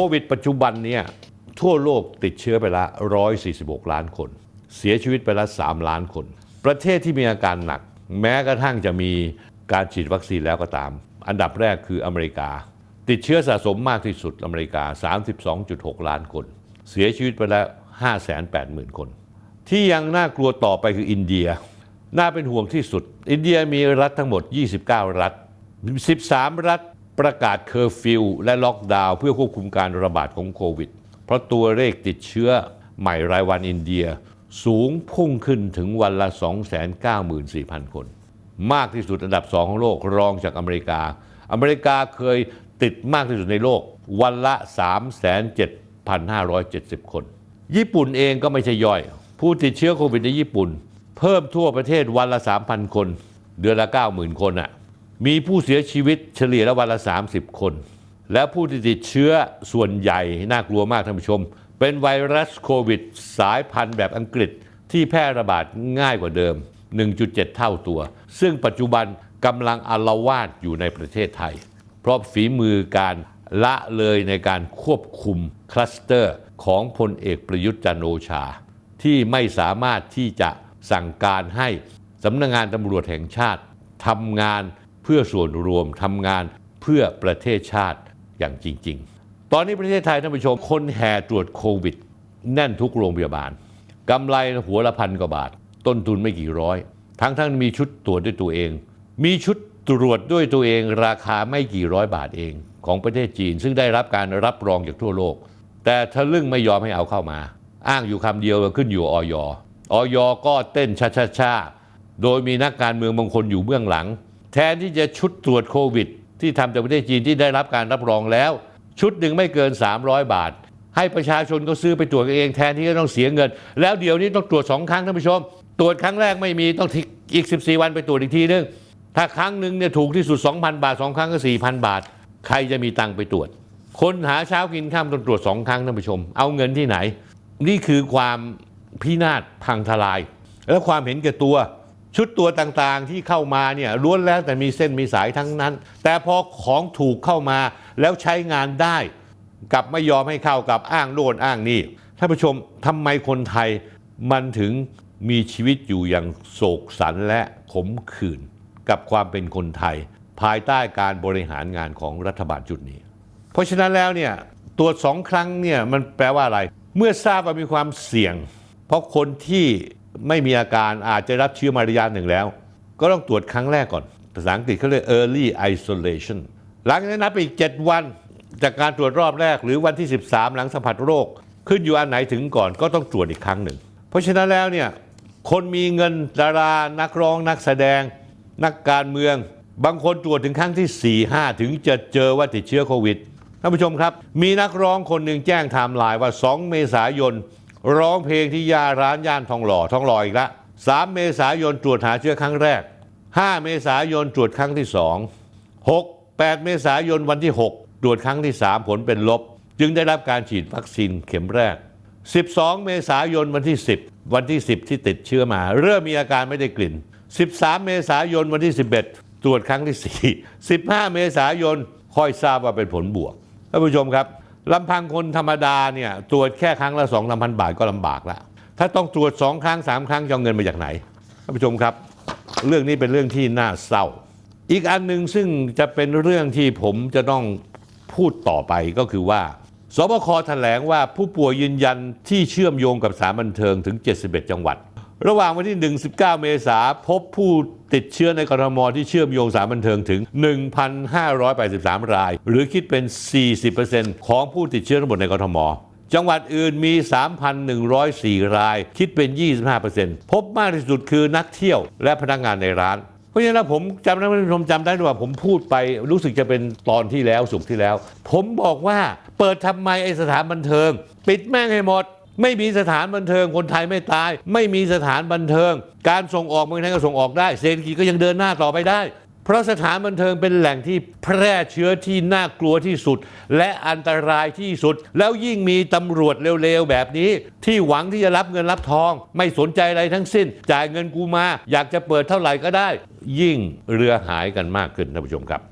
ควิดปัจจุบันเนี่ยทั่วโลกติดเชื้อไปละ 146 ล้านคน เสียชีวิตไปละ 3 ล้านคน ประเทศที่มีอาการหนัก แม้กระทั่งจะมีการฉีดวัคซีนแล้วก็ตาม อันดับแรกคืออเมริกา ติดเชื้อสะสมมากที่สุดอเมริกา 32.6 ล้านคน เสียชีวิตไปแล้ว 580,000 คน ที่ยังน่ากลัวต่อไปคืออินเดีย น่าเป็นห่วงที่สุด อินเดียมีรัฐทั้งหมด 29 รัฐ 13 รัฐ ประกาศเคอร์ฟิวและล็อกดาวน์เพื่อควบคุมการระบาดของโควิด เพราะตัวเลขติดเชื้อใหม่รายวันอินเดีย สูงพุ่งขึ้นถึงวันละ 294,000 คน มากที่สุดอันดับ 2 ของโลกรองจากอเมริกา อเมริกาเคยติดมากที่สุดในโลกวันละ 3,7570 คน ญี่ปุ่นเองก็ไม่ใช่ย่อย ผู้ติดเชื้อโควิดในญี่ปุ่น เพิ่มทั่วประเทศวันละ 3,000 คน เดือนละ 90,000 คนอะ มีผู้เสียชีวิตเฉลี่ยละวันละ 30 คน และผู้ที่ติดเชื้อส่วนใหญ่น่ากลัวมากท่านผู้ชม เป็นไวรัสโควิด สายพันธุ์แบบอังกฤษที่แพร่ระบาดง่ายกว่าเดิม 1.7 เท่าตัว ซึ่งปัจจุบันกำลังอละวาดอยู่ในประเทศไทย เพราะฝีมือการละเลยในการควบคุมคลัสเตอร์ของพลเอกประยุทธ์จันโอชา ที่ไม่สามารถที่จะสั่งการให้สำนักงงานตำรวจแห่งชาติทำงาน เพื่อส่วนรวมทำงานเพื่อประเทศชาติอย่างจริง ๆ ตอนนี้ประเทศไทยท่านผู้ชม คนแห่ตรวจโควิด แน่นทุกโรงพยาบาลกำไรหัวละพันกว่าบาท ต้นทุนไม่กี่ร้อย ทั้งทั้งมีชุดตรวจด้วยตัวเอง มีชุดตรวจด้วยตัวเองราคาไม่กี่ร้อยบาทเอง ของประเทศจีน ซึ่งได้รับการรับรองจากทั่วโลก แต่ทะลึ่งไม่ยอมให้เอาเข้ามา อ้างอยู่คำเดียวขึ้นอยู่ออยออยก็เต้นชาชาๆโดยมีนักการเมืองบางคนอยู่เบื้องหลัง แทนที่จะชุดตรวจโควิด ที่ทำจากประเทศจีนที่ได้รับการรับรองแล้ว ชุดหนึ่งไม่เกิน 300 บาท ให้ประชาชนก็ซื้อไปตรวจเองแทนที่จะต้องเสียเงิน แล้วเดี๋ยวนี้ต้องตรวจสองครั้งท่านผู้ชม ตรวจครั้งแรกไม่มีต้องอีก 14 วันไปตรวจอีกทีนึงถ้าครั้งหนึ่งเนี่ยถูกที่สุด 2,000 บาท 2 ครั้งก็ 4,000 บาท ใครจะมีตังค์ไปตรวจ คนหาเช้ากินข้ามต้องตรวจสองครั้งท่านผู้ชม เอาเงินที่ไหน นี่คือความพินาศพังทลาย และความเห็นแก่ตัว ชุดตัวต่างๆที่เข้ามาเนี่ยล้วนแล้วแต่มีเส้นมีสายทั้งนั้น แต่พอของถูกเข้ามาแล้วใช้งานได้กลับไม่ยอมให้เข้ากับอ้างโน่นอ้างนี่ท่านผู้ชมทำไมคนไทยมันถึงมีชีวิตอยู่อย่างโศกสันและขมขื่นกับความเป็นคนไทย ภายใต้การบริหารงานของรัฐบาลจุดนี้ เพราะฉะนั้นแล้วเนี่ยตรวจสองครั้งเนี่ยมันแปลว่าอะไร เมื่อทราบว่ามีความเสี่ยง เพราะคนที่ ไม่มีอาการอาจจะรับเชื้อมาระยะหนึ่งแล้ว ก็ต้องตรวจครั้งแรกก่อน ภาษาอังกฤษเขาเรียก early isolation หลังจากนั้นนับไปอีก 7 วัน จากการตรวจรอบแรกหรือวันที่ 13 หลังสัมผัสโรค ขึ้นอยู่อันไหนถึงก่อนก็ต้องตรวจอีกครั้งหนึ่ง เพราะฉะนั้นแล้วเนี่ยคนมีเงินดารานักร้องนักแสดง นักการเมือง บางคนตรวจถึงครั้งที่ 4 5 ถึงจะเจอว่าติดเชื้อโควิดท่านผู้ชมครับ มีนักร้องคนหนึ่งแจ้งไทม์ไลน์ว่า 2 เมษายน ร้องเพลงที่ยาร้านย่านทองหล่อทองหล่ออีกละ 3 เมษายนตรวจหาเชื้อครั้งแรก 5 เมษายนตรวจครั้งที่ 2 6 8 เมษายนวันที่ 6 ตรวจครั้งที่ 3 ผลเป็นลบ จึงได้รับการฉีดวัคซีนเข็มแรก 12 เมษายนวันที่ 10 วันที่ 10 ที่ติดเชื้อมา เริ่มมีอาการไม่ได้กลิ่น 13 เมษายนวันที่ 11 ตรวจครั้งที่ 4 15 เมษายนค่อยทราบว่าเป็นผลบวกท่านผู้ชมครับ ลำพังคนธรรมดาเนี่ยตรวจแค่ครั้งละ2 3 0 0บาทก็ลำบากแล้วถ้าต้องตรวจ2ครั้ง3ครั้งจะเอาเงินมาจากไหนท่านผู้ชมครับ เรื่องนี้เป็นเรื่องที่น่าเศร้า อีกอันหนึ่งซึ่งจะเป็นเรื่องที่ผมจะต้องพูดต่อไปก็คือว่าสบคแถลงว่าผู้ป่วยยืนยันที่เชื่อมโยงกับสารบันเทิงถึง 71 จังหวัด ระหว่างวันที่ 1 19 เมษาพบผู้ติดเชื้อในกรทมที่เชื่อมโยงสารบันเทิงถึง 1,583 ราย หรือคิดเป็น 40%ของผู้ติดเชื้อทั้งหมดในกรทม จังหวัดอื่นมี 3,104 ราย คิดเป็น 25%พบมากที่สุดคือนักเที่ยวและพนักงานในร้าน เพราะฉะนั้นผมจำได้ผู้ชมจำได้หรือว่าผมพูดไปรู้สึกจะเป็นตอนที่แล้วสุกที่แล้ว ผมบอกว่าเปิดทำไมไอสถานบันเทิง ปิดแม่งให้หมด ไม่มีสถานบันเทิงคนไทยไม่ตาย ไม่มีสถานบันเทิง การส่งออกเมืองไทยก็ส่งออกได้เศรษฐกิจก็ยังเดินหน้าต่อไปได้ เพราะสถานบันเทิงเป็นแหล่งที่แพร่เชื้อที่น่ากลัวที่สุด และอันตรายที่สุด แล้วยิ่งมีตำรวจเร็วๆแบบนี้ ที่หวังที่จะรับเงินรับทอง ไม่สนใจอะไรทั้งสิ้น จ่ายเงินกูมา อยากจะเปิดเท่าไหร่ก็ได้ ยิ่งเรือหายกันมากขึ้นท่านผู้ชมครับ